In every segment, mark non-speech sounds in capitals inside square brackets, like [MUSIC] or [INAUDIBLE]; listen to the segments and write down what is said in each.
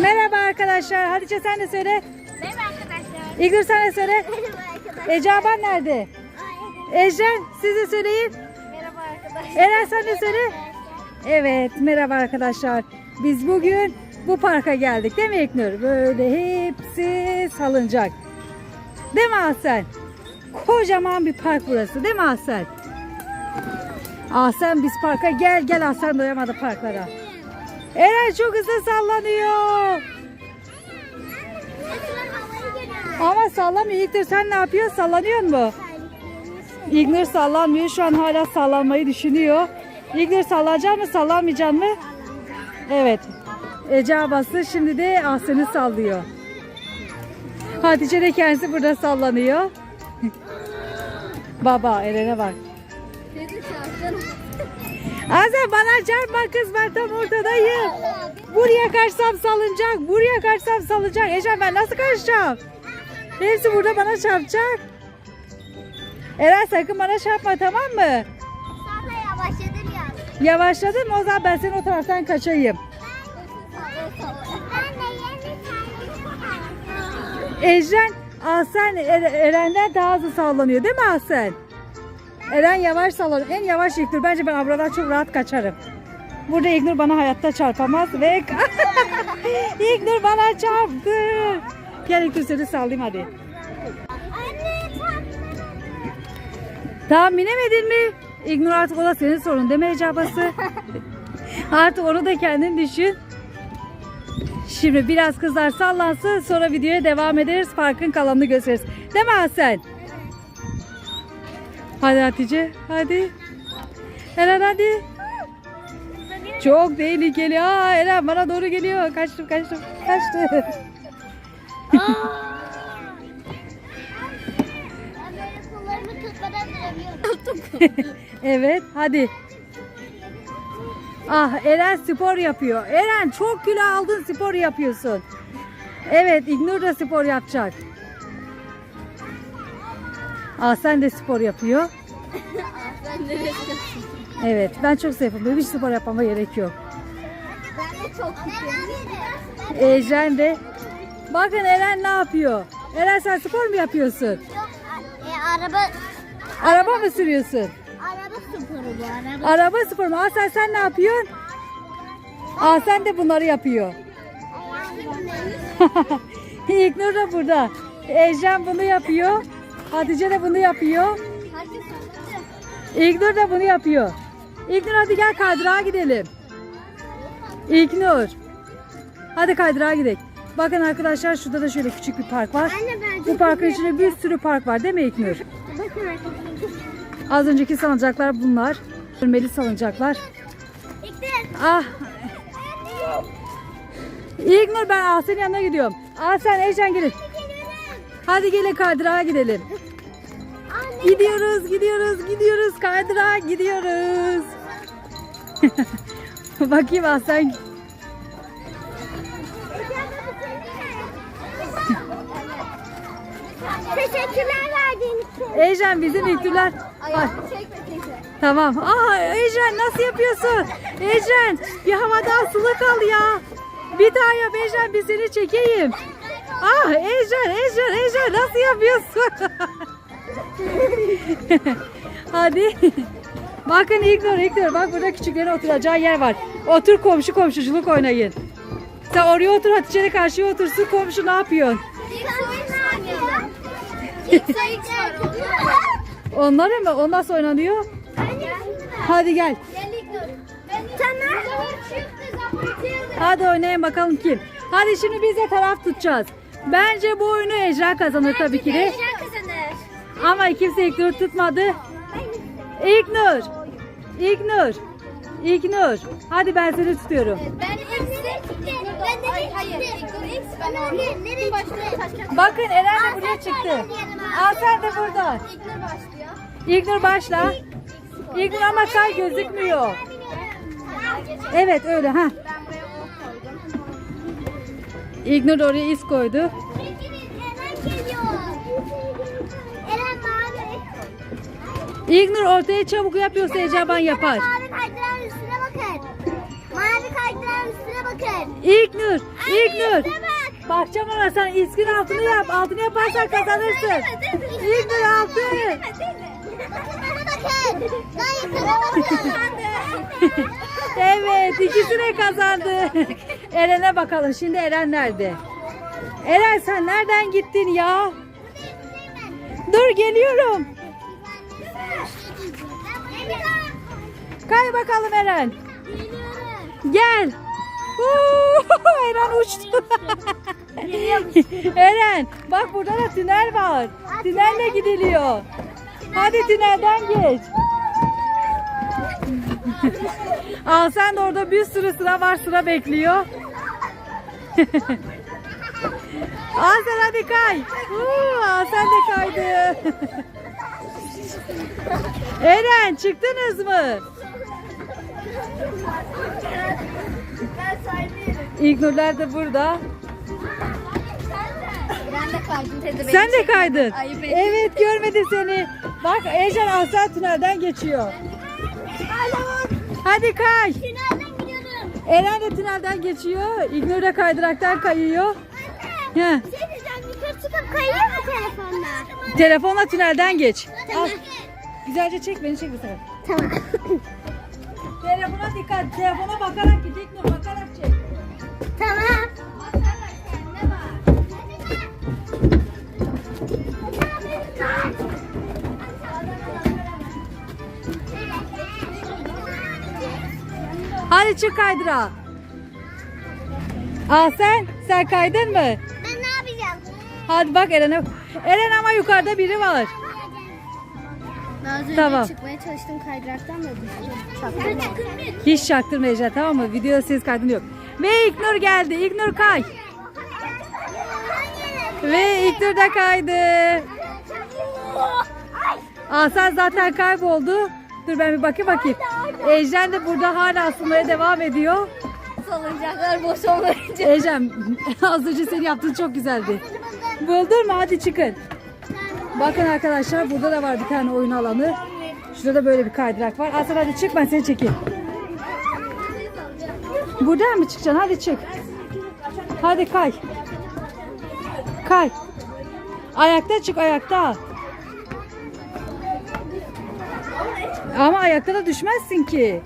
Merhaba arkadaşlar. Hatice sen de söyle. Merhaba arkadaşlar. İlgür sen de söyle. Merhaba arkadaşlar. Ecaban nerede? Ejren siz de söyleyin. Merhaba arkadaşlar. Eren sen de söyle. Evet merhaba arkadaşlar. Biz bugün bu parka geldik değil mi İlknur? Böyle hepsi salıncak. Değil mi Ahsen? Kocaman bir park burası değil mi Ahsen? Ahsen biz parka gel gel Ahsen doyamadı parklara. Eren çok hızlı sallanıyor. Ama sallamıyor. İlknur sen ne yapıyorsun? Sallanıyor mu? İlknur sallanmıyor. Şu an hala sallanmayı düşünüyor. İlknur sallanacak mı sallanmayacak mı? Evet. Ece abası şimdi de Ahsen'i sallıyor. Hatice de kendisi burada sallanıyor. [LAUGHS] Baba Eren'e bak. Ahsen bana çarpma kız ben tam ortadayım. Buraya kaçsam salınacak. Buraya kaçsam salınacak. Ece ben nasıl kaçacağım? Hepsi burada bana çarpacak. Eren sakın bana çarpma tamam mı? Sana yavaşladım ya. Yavaşladın mı o zaman ben senin o taraftan kaçayım. Ejren Ahsen Er- Eren'den daha hızlı sallanıyor değil mi Ahsen? Eren yavaş sallanıyor. En yavaş İlknur. Bence ben buradan çok rahat kaçarım. Burada İlknur bana hayatta çarpamaz ve [LAUGHS] İlknur bana çarptı. Gel İlknur seni sallayayım hadi. Tamam binemedin mi? İlknur artık o da senin sorun deme icabası. [LAUGHS] artık onu da kendin düşün. Şimdi biraz kızlar sallansın sonra videoya devam ederiz. Parkın kalanını gösteririz. Değil mi Hasan? Hadi Hatice hadi. Eren hadi. Çok tehlikeli. Aa Eren bana doğru geliyor. Kaçtım kaçtım duramıyorum. [LAUGHS] evet hadi. Ah Eren spor yapıyor. Eren çok kilo aldın spor yapıyorsun. Evet İgnur da spor yapacak. Ah sen de spor yapıyor. [LAUGHS] Ben de Evet ben çok seviyorum. Hiç spor yapmama gerek yok. Ben de çok küçüğüm. Ecren de. Bakın Eren ne yapıyor? Eren sen spor mu yapıyorsun? Yok, e, araba Araba mı sürüyorsun? araba sporu bu araba. Araba spor mu? Ah sen, sen ne yapıyorsun? Ah sen de bunları yapıyor. İlknur [LAUGHS] da burada. Ecren bunu yapıyor. Hatice de bunu yapıyor. İlknur da bunu yapıyor. İlknur hadi gel kaydırağa gidelim. İlknur. Hadi kaydırağa gidelim. Bakın arkadaşlar şurada da şöyle küçük bir park var. Anne Bu parkın içinde bir sürü park var değil mi İlknur? Bakın. Az önceki salıncaklar bunlar. Sürmeli salıncaklar. Ah. İlknur ben Ahsen'in yanına gidiyorum. Ahsen, Ecen gelin. Hadi gelin kaydırağa gidelim. Anne. Gidiyoruz, gidiyoruz, gidiyoruz. Kaydırağa gidiyoruz. [LAUGHS] Bakayım Ahsen. Teşekkürler verdiğin için. İlknurlar. Ay, çekme teyze. tamam. Aa Ecen nasıl yapıyorsun? Ecen bir havada asılı kal ya. Bir daha yap Ecen bir seni çekeyim. Ah Ecen, Ecen, Ecen nasıl yapıyorsun? [LAUGHS] Hadi. Bakın İlknur, İlknur. Bak burada küçüklerin oturacağı yer var. Otur komşu komşuculuk oynayın. Sen oraya otur Hatice'yle karşıya otursun. Komşu ne yapıyorsun? Onlara mı? O nasıl oynanıyor? Hadi gel. Hadi oynayın bakalım kim. Hadi şimdi biz de taraf tutacağız. Bence bu oyunu Ecra kazanır tabii ki de. Ejder kazanır. Ama kimse İlknur tutmadı. İlknur. İlknur. İlknur. Hadi ben seni tutuyorum. Ben hepsi. Ben de hayır. Hayır. Nereye başlıyor? Bakın Eren de buraya çıktı. Sen de burada. İlknur başlıyor. İlknur başla. İlknur ama kay gözükmüyor. Evet öyle ha. İlknur oraya iz koydu. İlknur ortaya çabuk yapıyorsa Ecaban yapar. Mavi kaydıran üstüne bakın. Mavi kaydıran üstüne bakın. İlknur, İlknur. Bakacağım ona sen iskin altını yap. Altını yaparsan kazanırsın. İlknur altı. Evet ikisi de kazandı. Eren'e bakalım. Şimdi Eren nerede? Eren sen nereden gittin ya? Dur geliyorum. Kay bakalım Eren. Gel. Eren uçtu. [LAUGHS] Eren bak burada da tünel var. Tünelle gidiliyor. Hadi tünelden geç. Al sen de orada bir sürü sıra var sıra bekliyor. [LAUGHS] Al sen hadi kay. Al sen de kaydı. [LAUGHS] Eren çıktınız mı? İlknurlar da burada. Ben de kaydım Sen de kaydın. Ayıp. Evet görmedi seni. Bak Ejder asla tünelden geçiyor. Hadi kay. Tünelden gidiyorum. Eren de tünelden geçiyor. İlknur da kaydıraktan kayıyor. Heh. Şey diyeceğim yukarı çıkıp kayıyor mu telefonla? Telefonla tünelden geç. Al. Tamam. Güzelce çek beni çek bir sefer. Tamam. Telefona dikkat. Telefona bakarak git İlknur bakarak Hadi çık kaydıra. Al sen. Sen kaydın mı? Ben ne yapacağım? Hadi bak Eren'e. Eren ama yukarıda biri var. Ben az önce Tamam. çıkmaya çalıştım kaydıraktan da düştüm. Hiç çaktırma Ejder tamam mı? Videoda ses kaydın yok. Ve İlknur geldi. İlknur kay. Ve İlknur da kaydı. Hasan zaten kayboldu. Dur ben bir bakayım bakayım. Ejder de burada hala asılmaya devam ediyor. Salıncaklar boş olmayınca. Ejem [LAUGHS] az önce senin yaptığın çok güzeldi. Buldun mu? Hadi çıkın. Bakın arkadaşlar burada da var bir tane oyun alanı. Şurada da böyle bir kaydırak var. Hasan hadi çık ben seni çekeyim. Buradan mı çıkacaksın? Hadi çık. Hadi kay. Kay. Ayakta çık ayakta. Ama ayakta da düşmezsin ki.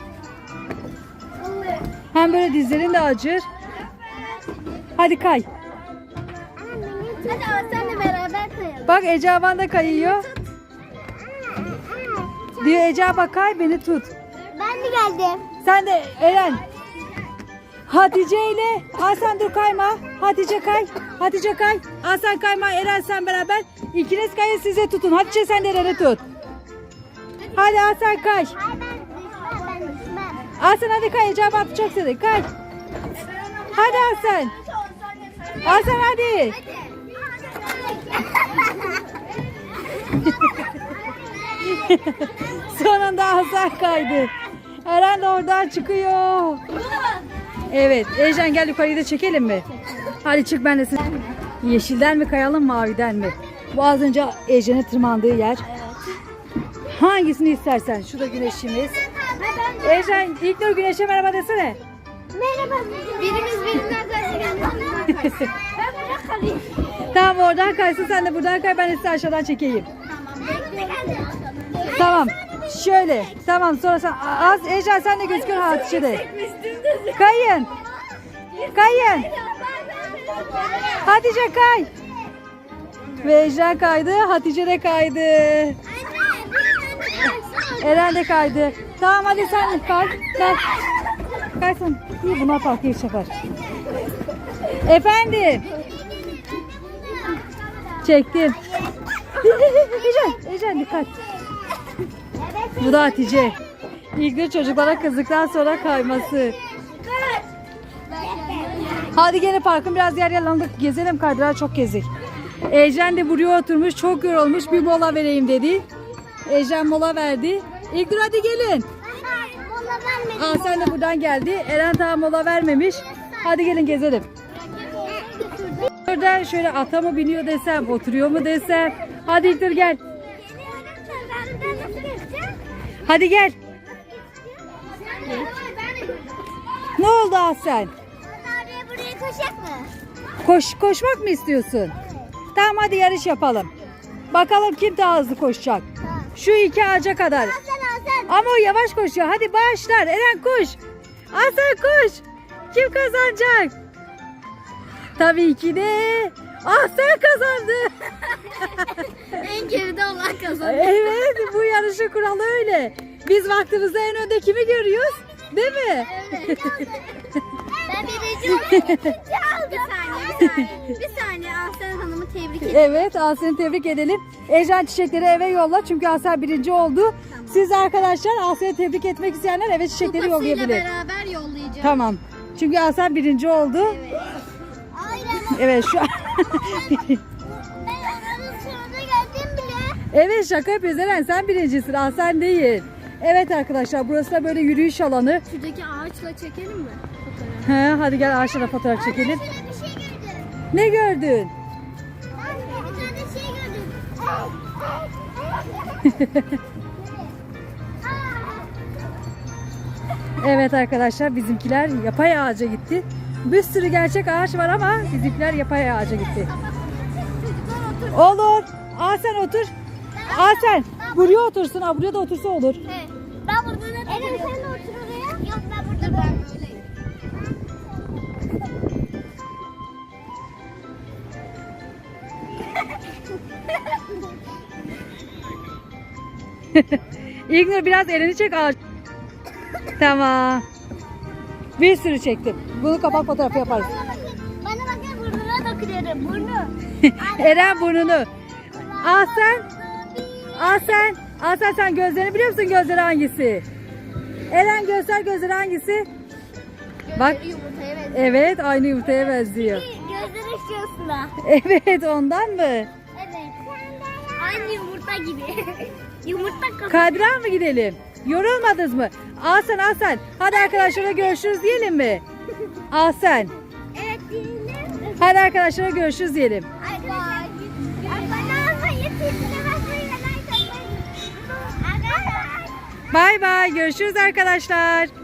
Hem böyle dizlerin de acır. Hadi kay. Hadi senle beraber kayalım. Bak Ece Aban da kayıyor. Diyor Ece Aban kay beni tut. Ben de geldim. Sen de Eren. Hatice ile Hasan dur kayma. Hatice kay. Hatice kay. Hasan kayma. Eren sen beraber. İkiniz kayın size tutun. Hatice sen de Eren'i tut. Hadi Hasan kay. Hayır. Hasan hadi kay. Ece Aban tutacak seni. Kay. Hadi Hasan. Hasan hadi. [LAUGHS] Sonunda Hasan kaydı. Eren de oradan çıkıyor. Evet. Ejden gel yukarıyı da çekelim mi? Hadi çık ben de sen. Yeşilden mi kayalım maviden mi? Bu az önce Ejden'e tırmandığı yer. Hangisini istersen. Şurada güneşimiz. Ejden ilk nur güneşe merhaba desene. Merhaba. Birimiz birinden kaysın. Ben burada kalayım. Tamam oradan kaysın sen de buradan kay ben sizi aşağıdan çekeyim. Tamam. Şöyle. Tamam sonra sen az Ejden sen de gözükür Hatice'de. Kayın. Kayın. Hatice kay. Ve Ejder kaydı. Hatice de kaydı. Eren de kaydı. Tamam hadi sen kay. Kay. Kay sen. İyi buna bak iyi sefer. Efendim. Çektim. [LAUGHS] Ecen, Ecen dikkat. Bu da Hatice. De çocuklara kızdıktan sonra kayması. Hadi gene parkın biraz yer yalandık. Gezelim kaydırağı çok gezdik. Ecen de buraya oturmuş çok yorulmuş bir mola vereyim dedi. Ecen mola verdi. İlk hadi gelin. Aa sen de buradan geldi. Eren daha mola vermemiş. Hadi gelin gezelim. Burada şöyle ata mı biniyor desem, oturuyor mu desem. Hadi İlknur gel. Hadi gel. Ne oldu Ahsen? koşacak mı? Koş, koşmak mı istiyorsun? Tamam hadi yarış yapalım. Bakalım kim daha hızlı koşacak. Şu iki ağaca kadar. Hasan. Ama o yavaş koşuyor. Hadi başlar. Eren koş. Hasan koş. Kim kazanacak? Tabii ki de Hasan kazandı. [LAUGHS] en geride olan kazanıyor. evet bu yarışın kuralı öyle. Biz vaktimizde en önde kimi görüyoruz? Değil mi? Evet. [LAUGHS] ben birinci oldum. Bir [LAUGHS] saniye, bir saniye. Bir saniye Hanım'ı tebrik ederim. Evet Asya'nı tebrik edelim. Ejren çiçekleri eve yolla çünkü Asya birinci oldu. Siz arkadaşlar Asya'yı tebrik etmek isteyenler eve çiçekleri Kupasıyla yollayabilir. beraber yollayacağım. Tamam. Çünkü Asya birinci oldu. Aynen. Evet şu an. Ben aranın sonuna geldim bile. evet şaka yapıyoruz Eren sen birincisin Asya değil. Evet arkadaşlar burası da böyle yürüyüş alanı. Şuradaki ağaçla çekelim mi? Fotoğraf. He, hadi gel ağaçlara fotoğraf çekelim. Şöyle bir şey gördüm. Ne gördün? Ben bir tane şey gördüm. [LAUGHS] Evet arkadaşlar bizimkiler yapay ağaca gitti. Bir sürü gerçek ağaç var ama bizimkiler yapay ağaca gitti. Olur. Asen otur. Asen buraya otursun. Ha, buraya da otursa olur. Evet. Ben burada ne Evet sen de otur oraya. Yok ben burada ben böyleyim. [LAUGHS] İlknur biraz elini çek ağaç. Tamam. Bir sürü çektim. Bunu kapak fotoğrafı yaparız. Bana bakın. Burnuna dokunuyorum. Burnu. [LAUGHS] Eren burnunu. Asen. Asen. Asen sen gözlerini biliyor musun gözleri hangisi? Eren göster gözleri hangisi? Bak. Gözleri yumurtaya benziyor. Evet aynı yumurtaya benziyor. Gözleri şurasında. Evet ondan mı? Evet. Aynı yumurta gibi. [LAUGHS] yumurta kafası. Kadra mı gidelim? Yorulmadınız mı? Asen Asen. Hadi arkadaşlara görüşürüz diyelim mi? [LAUGHS] Asen. Evet dinle. Hadi arkadaşlara görüşürüz diyelim. Bay bay. Görüşürüz arkadaşlar.